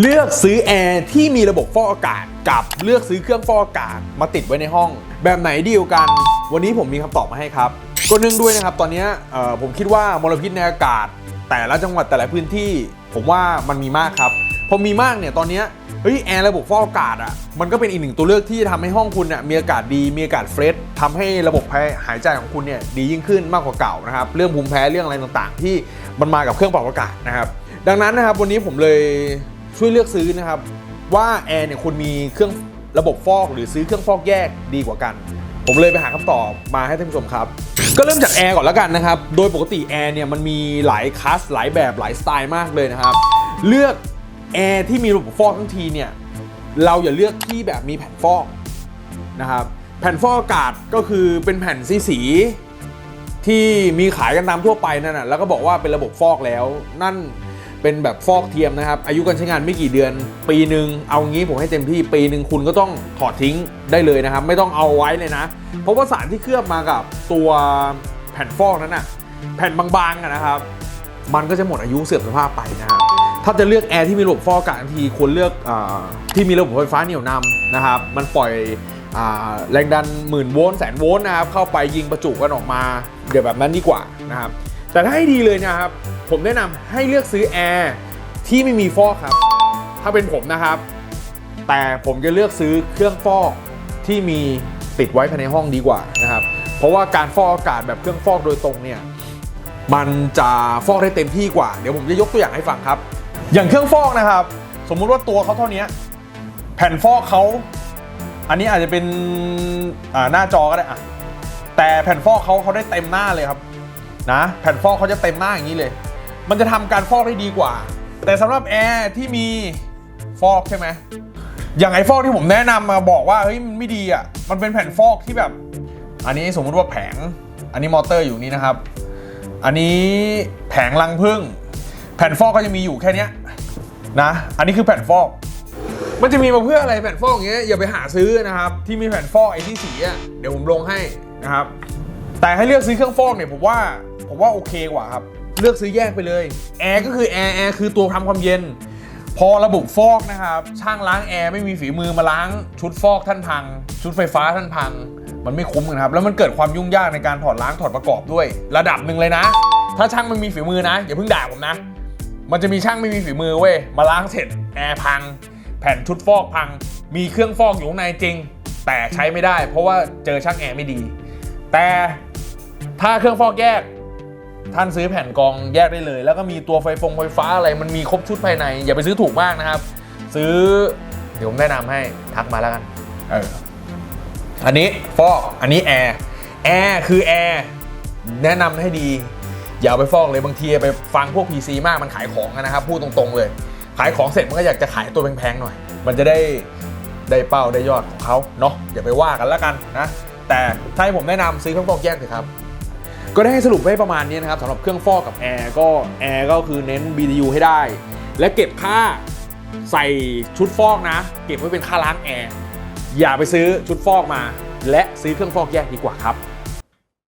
เลือกซื้อแอร์ที่มีระบบฟอกอากาศกับเลือกซื้อเครื่องฟอกอากาศมาติดไว้ในห้อง แบบไหนดีกว่ากัน วันนี้ผมมีคำตอบมาให้ครับ ก็เนื่องด้วยนะครับ ตอนนี้ผมคิดว่ามลพิษในอากาศ แต่ละจังหวัดแต่ละพื้นที่ ผมว่ามันมีมากครับพอมีมากเนี่ยตอนนี้เฮ้ยแอร์ระบบฟอกอากาศอะมันก็เป็นอีกหนึ่งตัวเลือกที่จะทำให้ห้องคุณเนี่ยมีอากาศดีมีอากาศเฟรชทำให้ระบบหายใจของคุณเนี่ยดียิ่งขึ้นมากกว่าเก่านะครับเรื่องภูมิแพ้เรื่องอะไรต่างๆ ที่มันมากับเครื่องปรับอากาศนะครับดังนั้นนะครับวันนี้ผมเลย ช่วยเลือกซื้อนะครับ ว่าแอร์เนี่ยคุณมีเครื่องระบบฟอกหรือซื้อเครื่องฟอกแยกดีกว่ากัน ผมเลยไปหาคำตอบมาให้ท่านผู้ชมครับ ก็เริ่มจากแอร์ก่อนแล้วกันนะครับ โดยปกติแอร์เนี่ยมันมีหลายคลาสหลายแบบหลายสไตล์มากเลยนะครับ เลือกแอร์ที่มีระบบฟอกทั้งทีเนี่ยเราอย่าเลือกที่แบบมีแผ่นฟอกนะครับแผ่นฟอกอากาศก็คือเป็นแผ่นสีสีที่มีขายกันตามทั่วไปนั่นนะแล้วก็บอกว่าเป็นระบบฟอกแล้ว นั่น เป็นแบบฟอกเทียมนะครับ อายุการใช้งานไม่กี่เดือน ปีหนึ่งเอางี้ผมให้เต็มที่ปีหนึ่งคุณก็ต้องถอดทิ้งได้เลยนะครับ ไม่ต้องเอาไว้เลยนะ เพราะว่าสารที่เคลือบมากับตัวแผ่นฟอกนั้นน่ะแผ่นบางๆนะครับ มันก็จะหมดอายุเสื่อมสภาพไปนะครับถ้าจะเลือกแอร์ที่มีระบบฟอกอากาศทันทีควรเลือกอที่มีระบบไฟฟ้าเหนี่ยวนำนะครับ มันปล่อยอแรงดันหมื่นโวลต์แสนโวลต์นะครับเข้าไปยิงประจุกันออกมา เดี๋ยวแบบนั้นดีกว่านะครับ แต่ถ้าให้ดีเลยนะครับ ผมแนะนำให้เลือกซื้อแอร์ที่ไม่มีฟอกครับ ถ้าเป็นผมนะครับ แต่ผมจะเลือกซื้อเครื่องฟอกที่มีติดไว้ภายในห้องดีกว่านะครับ เพราะว่าการฟอกอากาศแบบเครื่องฟอกโดยตรงเนี่ยมันจะฟอกได้เต็มที่กว่า เดี๋ยวผมจะยกตัวอย่างให้ฟังครับ อย่างเครื่องฟอกนะครับ สมมุติว่าตัวเขาเท่านี้แผ่นฟอกเขาอันนี้อาจจะเป็นหน้าจอก็ได้อะแต่แผ่นฟอกเขาเขาได้เต็มหน้าเลยครับ นะแผ่นฟอกเขาจะเต็มหน้าอย่างนี้เลย มันจะทำการฟอกได้ดีกว่า แต่สำหรับแอร์ที่มีฟอกใช่ไหมอย่างไอฟอกที่ผมแนะนำมาบอกว่าเฮ้ยมันไม่ดีอะมันเป็นแผ่นฟอกที่แบบ อันนี้สมมุติว่าแผง อันนี้มอเตอร์อยู่นี่นะครับ อันนี้แผงรังพึ่ง แผ่นฟอกก็จะมีอยู่แค่เนี้ยนะ อันนี้คือแผ่นฟอกมันจะมีมาเพื่ออะไรแผ่นฟอกอย่างเงี้ยอย่าไปหาซื้อนะครับ ที่มีแผ่นฟอกไอ้ที่สีอะเดี๋ยวผมลงให้นะครับ แต่ให้เลือกซื้อเครื่องฟอกเนี่ยผมว่า ผมว่าโอเคกว่าครับ เลือกซื้อแยกไปเลยแอร์ก็คือแอร์แอร์คือตัวทำความเย็น พอระบบฟอกนะครับ ช่างล้างแอร์ไม่มีฝีมือมาล้างชุดฟอกท่านพัง ชุดไฟฟ้าท่านพัง มันไม่คุ้มกันครับ แล้วมันเกิดความยุ่งยากในการถอดล้างถอดประกอบด้วย ระดับหนึ่งเลยนะ ถ้าช่างไม่มีฝีมือนะอย่าเพิ่งด่าผมนะ มันจะมีช่างไม่มีฝีมือเว้ยมาล้างเสร็จแอร์พัง แผ่นชุดฟอกพัง มีเครื่องฟอกอยู่ข้างในจริง แต่ใช้ไม่ได้ เพราะว่าเจอช่างแอร์ไม่ดี แต่ถ้าเครื่องฟอกแยก ท่านซื้อแผ่นกรองแยกได้เลย แล้วก็มีตัวไฟฟงไฟฟ้าอะไรมันมีครบชุดภายใน อย่าไปซื้อถูกมากนะครับ ซื้อเดี๋ยวผมแนะนำให้ทักมาแล้วกันเอออันนี้ฟอกอันนี้แอร์แอร์คือแอร์แนะนำให้ดี อย่าเอาไปฟอกเลยบางทีไปฟังพวก PC มากมันขายของอะนะครับพูดตรงๆเลย ขายของเสร็จมันก็อยากจะขายตัวแพงๆหน่อย มันจะได้ได้เป้าได้ยอดของเขาเนาะอย่าไปว่ากันแล้วกันนะแต่ถ้าให้ผมแนะนำซื้อเครื่องฟอกแยกเถอะครับ ก็ได้ให้สรุปไว้ประมาณนี้นะครับสำหรับเครื่องฟอกกับแอร์ก็แอร์ก็คือเน้น BTU ให้ได้ และเก็บค่าใส่ชุดฟอกนะ เก็บไว้เป็นค่าล้างแอร์อย่าไปซื้อชุดฟอกมา และซื้อเครื่องฟอกแยกดีกว่าครับ